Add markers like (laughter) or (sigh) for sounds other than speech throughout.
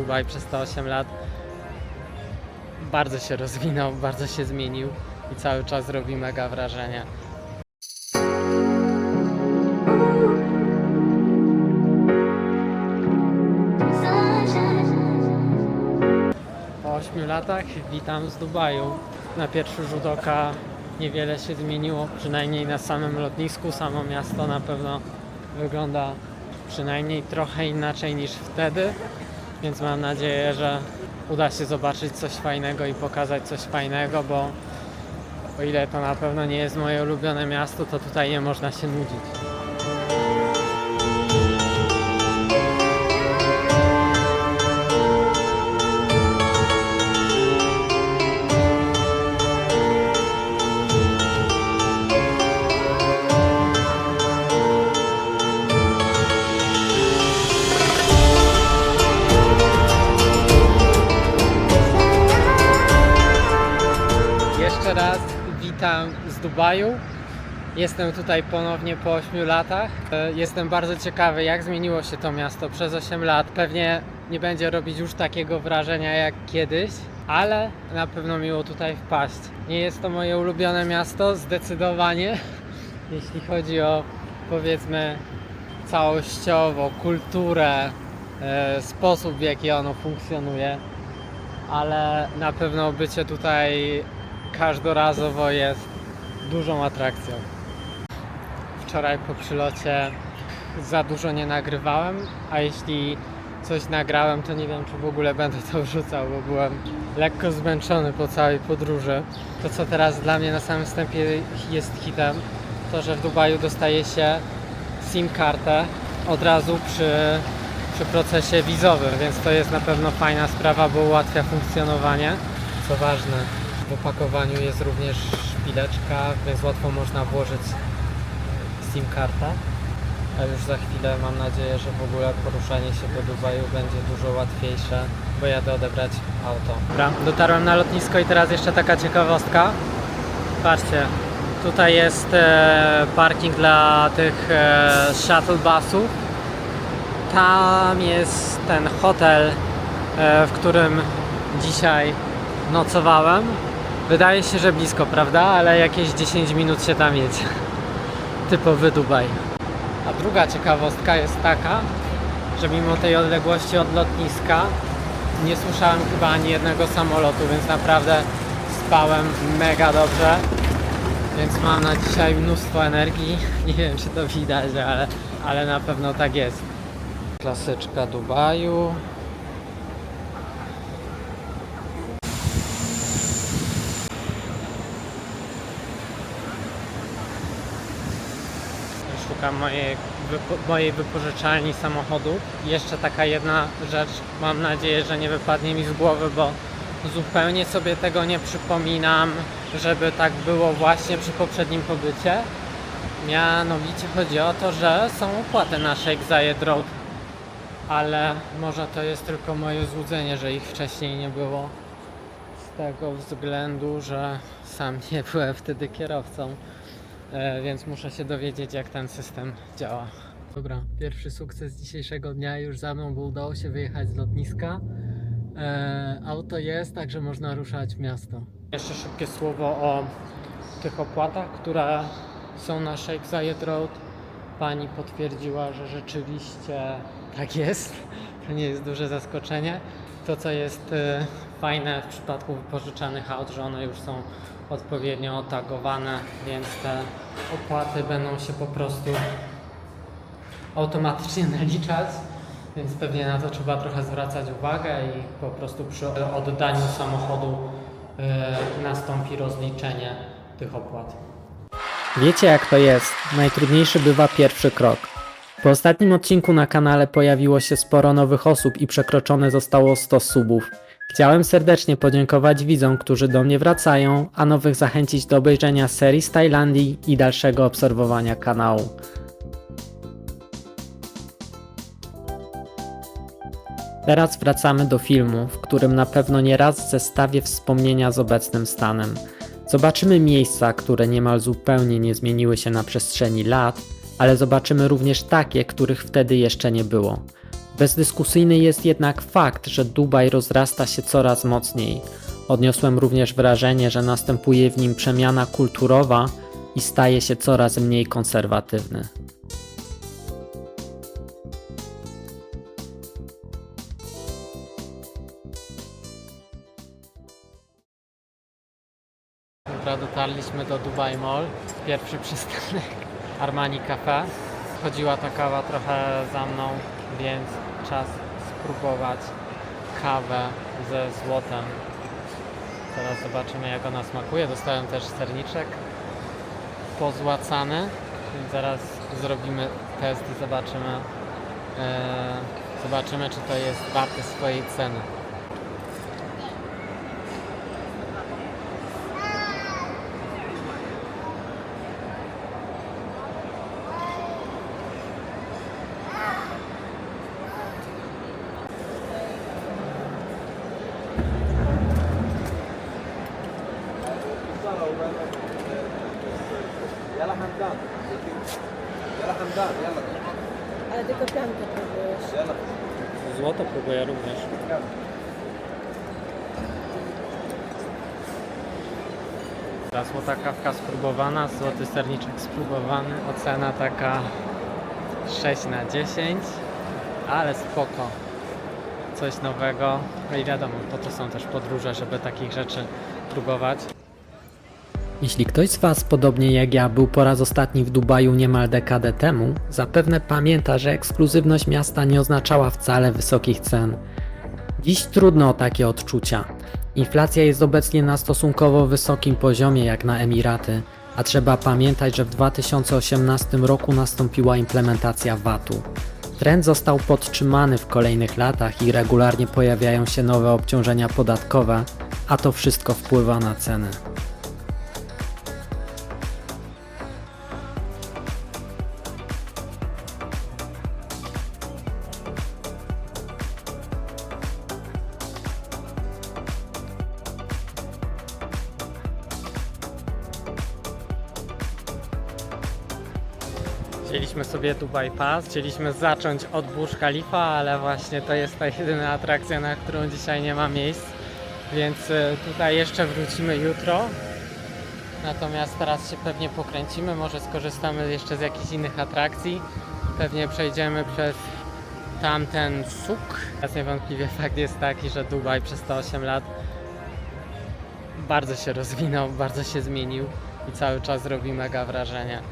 Dubaj przez te 8 lat bardzo się rozwinął, bardzo się zmienił i cały czas robi mega wrażenie. Po 8 latach witam z Dubaju. Na pierwszy rzut oka niewiele się zmieniło, przynajmniej na samym lotnisku. Samo miasto na pewno wygląda przynajmniej trochę inaczej niż wtedy, więc mam nadzieję, że uda się zobaczyć coś fajnego i pokazać coś fajnego, bo o ile to na pewno nie jest moje ulubione miasto, to tutaj nie można się nudzić. Jestem tutaj ponownie po 8 latach. E, Jestem bardzo ciekawy, jak zmieniło się to miasto przez 8 lat. Pewnie nie będzie robić już takiego wrażenia jak kiedyś, ale na pewno miło tutaj wpaść. Nie jest to moje ulubione miasto, zdecydowanie, (laughs) jeśli chodzi o powiedzmy całościowo kulturę, e, sposób w jaki ono funkcjonuje ale na pewno bycie tutaj każdorazowo jest dużą atrakcją. Wczoraj po przylocie za dużo nie nagrywałem, a jeśli coś nagrałem, to nie wiem, czy w ogóle będę to wrzucał, bo byłem lekko zmęczony po całej podróży. To, co teraz dla mnie na samym wstępie jest hitem, to, że w Dubaju dostaje się SIM-kartę od razu przy przy procesie wizowym, więc to jest na pewno fajna sprawa, bo ułatwia funkcjonowanie. Co ważne, w opakowaniu jest również szpileczka, więc łatwo można włożyć SIM kartę. A już za chwilę mam nadzieję, że w ogóle poruszanie się po Dubaju będzie dużo łatwiejsze, bo jadę odebrać auto. Dobra, dotarłem na lotnisko i teraz jeszcze taka ciekawostka. Patrzcie, tutaj jest e, parking dla tych e, shuttle busów tam jest ten hotel, e, w którym dzisiaj nocowałem. Wydaje się, że blisko, prawda? Ale jakieś 10 minut się tam jedzie. Typowy Dubaj. A druga ciekawostka jest taka, że mimo tej odległości od lotniska nie słyszałem chyba ani jednego samolotu, więc naprawdę spałem mega dobrze. Więc mam na dzisiaj mnóstwo energii. (laughs) Nie wiem, czy to widać, ale, ale na pewno tak jest. Klasyczka Dubaju. Szukam mojej, wypo, mojej wypożyczalni samochodu. Jeszcze taka jedna rzecz, mam nadzieję, że nie wypadnie mi z głowy, bo zupełnie sobie tego nie przypominam, żeby tak było właśnie przy poprzednim pobycie. Mianowicie chodzi o to, że są opłaty na Shake Zayed Road ale może to jest tylko moje złudzenie, że ich wcześniej nie było. Z tego względu, że sam nie byłem wtedy kierowcą, więc muszę się dowiedzieć, jak ten system działa. Dobra, pierwszy sukces dzisiejszego dnia już za mną, bo udało się wyjechać z lotniska. E, auto jest, także można ruszać w miasto. Jeszcze szybkie słowo o tych opłatach, które są na Sheikh Zayed Road. Pani potwierdziła, że rzeczywiście tak jest. (laughs) To nie jest duże zaskoczenie. To, co jest e, fajne w przypadku wypożyczanych aut, że one już są odpowiednio otagowane, więc te opłaty będą się po prostu automatycznie (laughs) naliczać, więc pewnie na to trzeba trochę zwracać uwagę i po prostu przy oddaniu samochodu e, nastąpi rozliczenie tych opłat. Wiecie jak to jest. Najtrudniejszy bywa pierwszy krok. Po ostatnim odcinku na kanale pojawiło się sporo nowych osób i przekroczone zostało 100 subów. Chciałem serdecznie podziękować widzom, którzy do mnie wracają, a nowych zachęcić do obejrzenia serii z Tajlandii i dalszego obserwowania kanału. Teraz wracamy do filmu, w którym na pewno nie raz zestawię wspomnienia z obecnym stanem. Zobaczymy miejsca, które niemal zupełnie nie zmieniły się na przestrzeni lat, ale zobaczymy również takie, których wtedy jeszcze nie było. Bezdyskusyjny jest jednak fakt, że Dubaj rozrasta się coraz mocniej. Odniosłem również wrażenie, że następuje w nim przemiana kulturowa i staje się coraz mniej konserwatywny. Dobra, dotarliśmy do Dubai Mall. Pierwszy przystanek Armani Cafe. Chodziła ta kawa trochę za mną, więc czas spróbować kawę ze złotem. Teraz zobaczymy jak ona smakuje. Dostałem też serniczek pozłacany, więc zaraz zrobimy test i zobaczymy, e, zobaczymy czy to jest warte swojej ceny. Ta złota kawka spróbowana, złoty serniczek spróbowany, ocena taka 6 na 10, ale spoko. Coś nowego, no i wiadomo, po to są też podróże, żeby takich rzeczy próbować. Jeśli ktoś z Was, podobnie jak ja, był po raz ostatni w Dubaju niemal dekadę temu, zapewne pamięta, że ekskluzywność miasta nie oznaczała wcale wysokich cen. Dziś trudno o takie odczucia. Inflacja jest obecnie na stosunkowo wysokim poziomie jak na Emiraty, a trzeba pamiętać, że w 2018 roku nastąpiła implementacja VAT-u. Trend został podtrzymany w kolejnych latach i regularnie pojawiają się nowe obciążenia podatkowe, a to wszystko wpływa na ceny. Dubai Pass, chcieliśmy zacząć od Burj Khalifa, ale właśnie to jest ta jedyna atrakcja, na którą dzisiaj nie ma miejsc, więc e, tutaj jeszcze wrócimy jutro. Natomiast teraz się pewnie pokręcimy, może skorzystamy jeszcze z jakichś innych atrakcji. Pewnie przejdziemy przez tamten suk. Teraz niewątpliwie fakt jest taki, że Dubaj przez te 8 lat bardzo się rozwinął, bardzo się zmienił i cały czas robi mega wrażenie.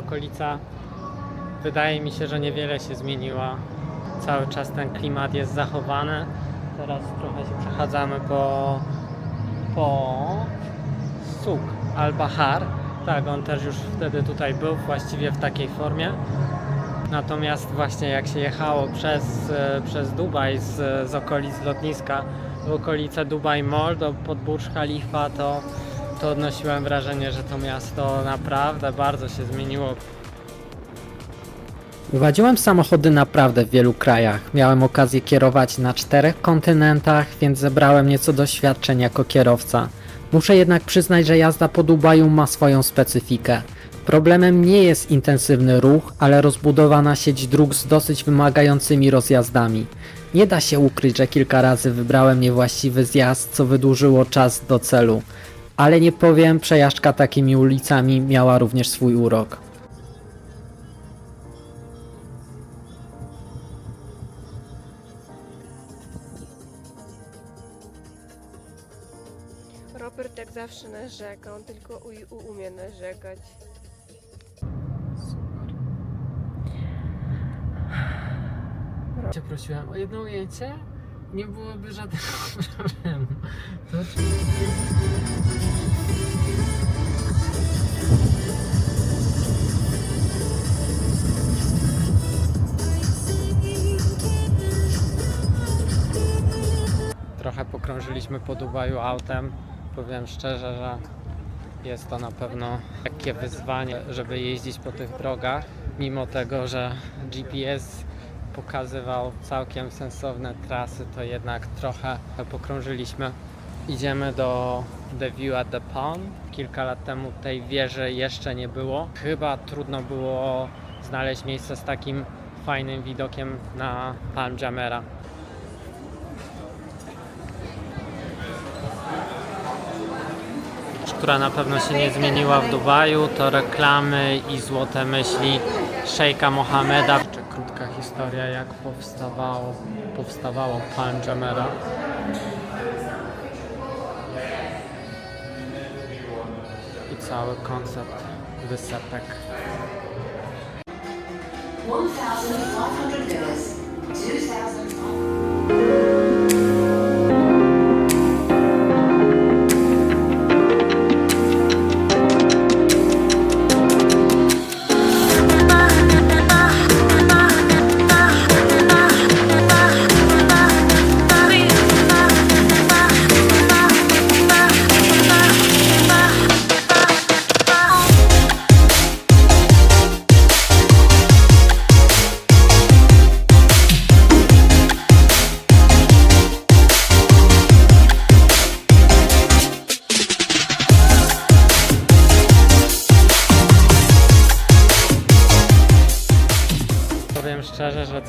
Okolica wydaje mi się, że niewiele się zmieniła. Cały czas ten klimat jest zachowany. Teraz trochę się przechadzamy po, po Suk al-Bahar. Tak, on też już wtedy tutaj był, właściwie w takiej formie. Natomiast właśnie jak się jechało przez, e, przez Dubaj z, z okolic lotniska w okolice Dubai Mall do pod Burj Khalifa, to, to odnosiłem wrażenie, że to miasto naprawdę bardzo się zmieniło. Prowadziłem samochody naprawdę w wielu krajach. Miałem okazję kierować na czterech kontynentach, więc zebrałem nieco doświadczeń jako kierowca. Muszę jednak przyznać, że jazda po Dubaju ma swoją specyfikę. Problemem nie jest intensywny ruch, ale rozbudowana sieć dróg z dosyć wymagającymi rozjazdami. Nie da się ukryć, że kilka razy wybrałem niewłaściwy zjazd, co wydłużyło czas do celu ale nie powiem, przejażdżka takimi ulicami miała również swój urok. Robert jak zawsze narzeka, on tylko u, u, umie narzekać. Cię prosiłam o jedno ujęcie? Nie byłoby żadnego (laughs) problemu. To Trochę pokrążyliśmy po Dubaju autem. Powiem szczerze, że jest to na pewno takie wyzwanie, żeby jeździć po tych drogach, mimo tego, że GPS pokazywał całkiem sensowne trasy, to jednak trochę pokrążyliśmy. Idziemy do The View at the Palm. Kilka lat temu tej wieży jeszcze nie było. Chyba trudno było znaleźć miejsce z takim fajnym widokiem na Palm Jumeirah. która na pewno się nie zmieniła w Dubaju, to reklamy i złote myśli szejka Mohameda. Historia, jak powstawało, powstawało Palm Jumeirah. I cały koncept wysepek. 1,500 villas, 2,000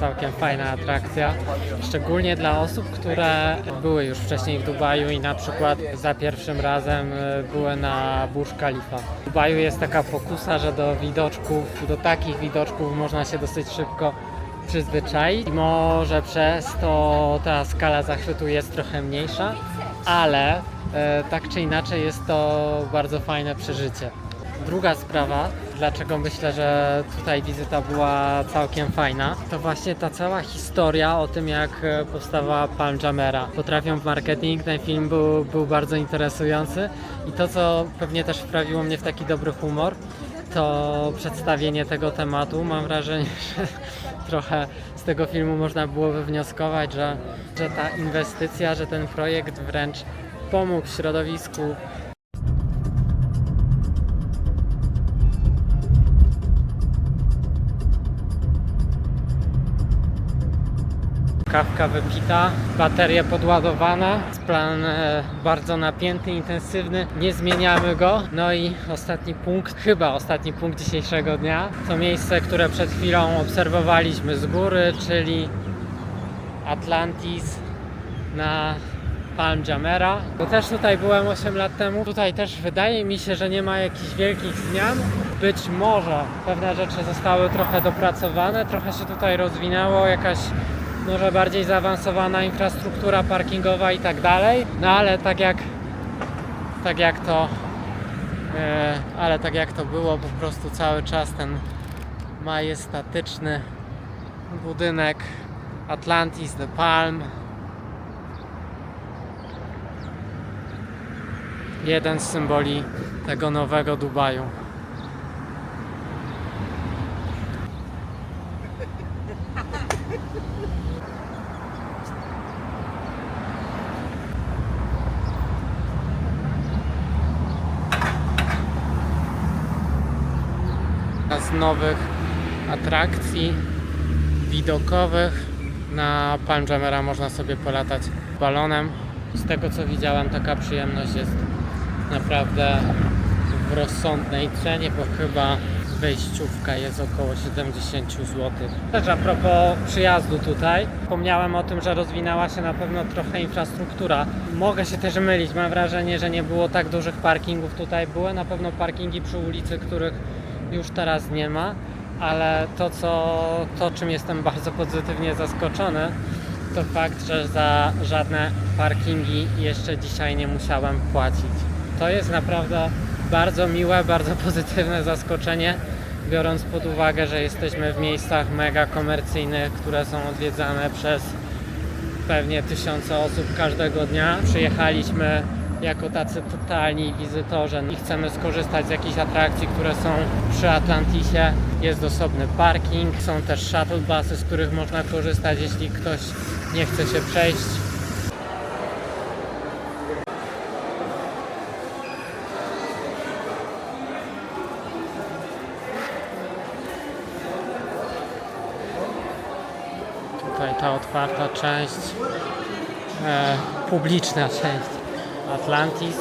całkiem fajna atrakcja, szczególnie dla osób, które były już wcześniej w Dubaju i na przykład za pierwszym razem y, były na Burj Khalifa. W Dubaju jest taka pokusa, że do widoczków, do takich widoczków można się dosyć szybko przyzwyczaić. Może przez to ta skala zachwytu jest trochę mniejsza, ale e, tak czy inaczej jest to bardzo fajne przeżycie. Druga sprawa, dlaczego myślę, że tutaj wizyta była całkiem fajna, to właśnie ta cała historia o tym, jak e, powstawała Palm Jumeirah. Potrafią w marketing, ten film był, był bardzo interesujący i to, co pewnie też wprawiło mnie w taki dobry humor, to przedstawienie tego tematu. Mam wrażenie, (laughs) że trochę z tego filmu można było wywnioskować, że, że ta inwestycja, że ten projekt wręcz pomógł środowisku Kawka wypita, baterie podładowane, plan e, bardzo napięty, intensywny, nie zmieniamy go. No i ostatni punkt, chyba ostatni punkt dzisiejszego dnia, to miejsce, które przed chwilą obserwowaliśmy z góry, czyli Atlantis na Palm Jumeirah. Bo też tutaj byłem 8 lat temu. Tutaj też wydaje mi się, że nie ma jakichś wielkich zmian. Być może pewne rzeczy zostały trochę dopracowane, trochę się tutaj rozwinęło, jakaś może bardziej zaawansowana infrastruktura parkingowa i tak dalej. No ale tak jak tak jak to e, ale tak jak to było po prostu cały czas ten majestatyczny budynek Atlantis the Palm jeden z symboli tego nowego Dubaju. z nowych atrakcji widokowych. Na Palm Jumeirah można sobie polatać balonem. Z tego co widziałem, taka przyjemność jest naprawdę w rozsądnej cenie, bo chyba wejściówka jest około 70 zł. Też a propos przyjazdu tutaj, wspomniałem o tym, że rozwinęła się na pewno trochę infrastruktura. Mogę się też mylić, mam wrażenie, że nie było tak dużych parkingów tutaj. Były na pewno parkingi przy ulicy, których już teraz nie ma, ale to, co, to czym jestem bardzo pozytywnie zaskoczony, to fakt, że za żadne parkingi jeszcze dzisiaj nie musiałem płacić. to jest naprawdę bardzo miłe, bardzo pozytywne zaskoczenie, biorąc pod uwagę, że jesteśmy w miejscach mega komercyjnych, które są odwiedzane przez pewnie tysiące osób każdego dnia. Przyjechaliśmy jako tacy totalni wizytorzy i chcemy skorzystać z jakichś atrakcji, które są przy Atlantisie. Jest osobny parking, są też shuttle busy, z których można korzystać, jeśli ktoś nie chce się przejść. Tutaj ta otwarta część, e, publiczna część Atlantis.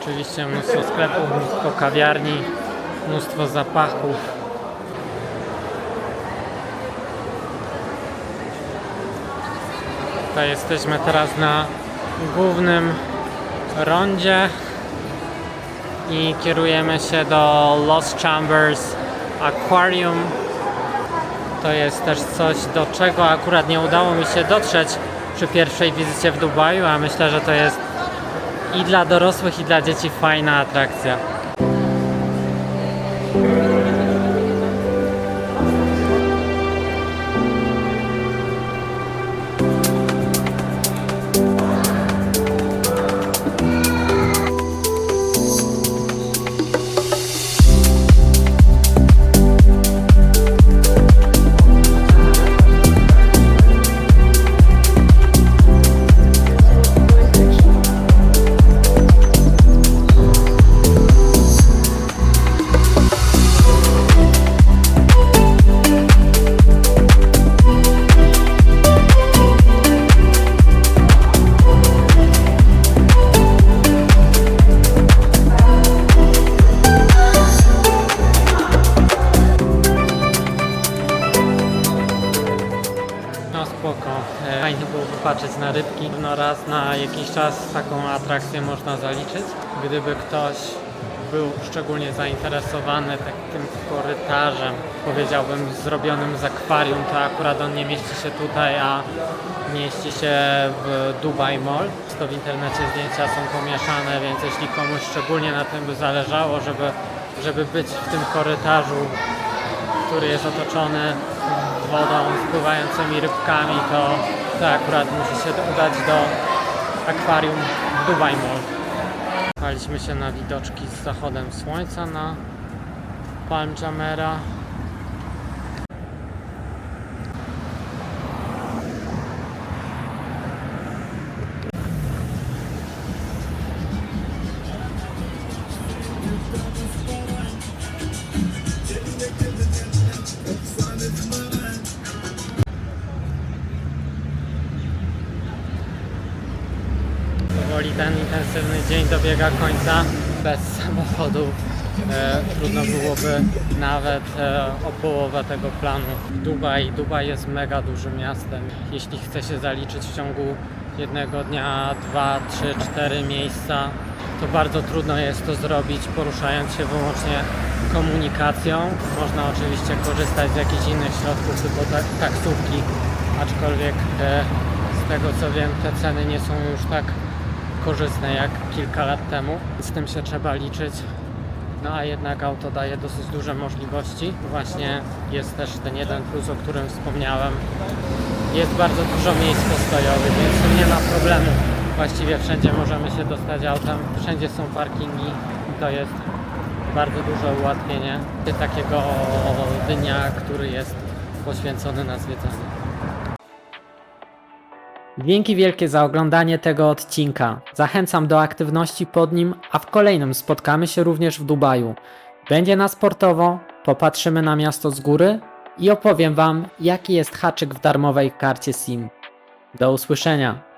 Oczywiście mnóstwo sklepów, mnóstwo kawiarni, mnóstwo zapachów. Tutaj jesteśmy teraz na głównym rondzie i kierujemy się do Lost Chambers Aquarium. To jest też coś, do czego akurat nie udało mi się dotrzeć przy pierwszej wizycie w Dubaju, a myślę, że to jest i dla dorosłych, i dla dzieci fajna atrakcja. Rybki. No raz na jakiś czas taką atrakcję można zaliczyć. Gdyby ktoś był szczególnie zainteresowany takim korytarzem, powiedziałbym zrobionym z akwarium, to akurat on nie mieści się tutaj, a mieści się w Dubai Mall. To w internecie zdjęcia są pomieszane, więc jeśli komuś szczególnie na tym by zależało, żeby, żeby być w tym korytarzu który jest otoczony wodą, spływającymi rybkami, to, to akurat musi się udać do akwarium w Dubai Mall. Paliśmy się na widoczki z zachodem słońca na Palm Jumeirah. Powoli ten intensywny dzień dobiega końca. Bez samochodu e, trudno byłoby nawet e, o połowę tego planu. Dubaj, Dubaj jest mega dużym miastem. Jeśli chce się zaliczyć w ciągu jednego dnia dwa, trzy, cztery miejsca, to bardzo trudno jest to zrobić poruszając się wyłącznie komunikacją. Można oczywiście korzystać z jakichś innych środków typu ta- taksówki, aczkolwiek e, z tego co wiem te ceny nie są już tak korzystne jak kilka lat temu. Z tym się trzeba liczyć. No a jednak auto daje dosyć duże możliwości. Właśnie jest też ten jeden plus, o którym wspomniałem. Jest bardzo dużo miejsc postojowych, więc nie ma problemu. Właściwie wszędzie możemy się dostać autem, wszędzie są parkingi i to jest bardzo duże ułatwienie takiego dnia, który jest poświęcony na zwiedzanie. Dzięki wielkie za oglądanie tego odcinka. Zachęcam do aktywności pod nim, a w kolejnym spotkamy się również w Dubaju. Będzie na sportowo, popatrzymy na miasto z góry i opowiem Wam, jaki jest haczyk w darmowej karcie SIM. Do usłyszenia.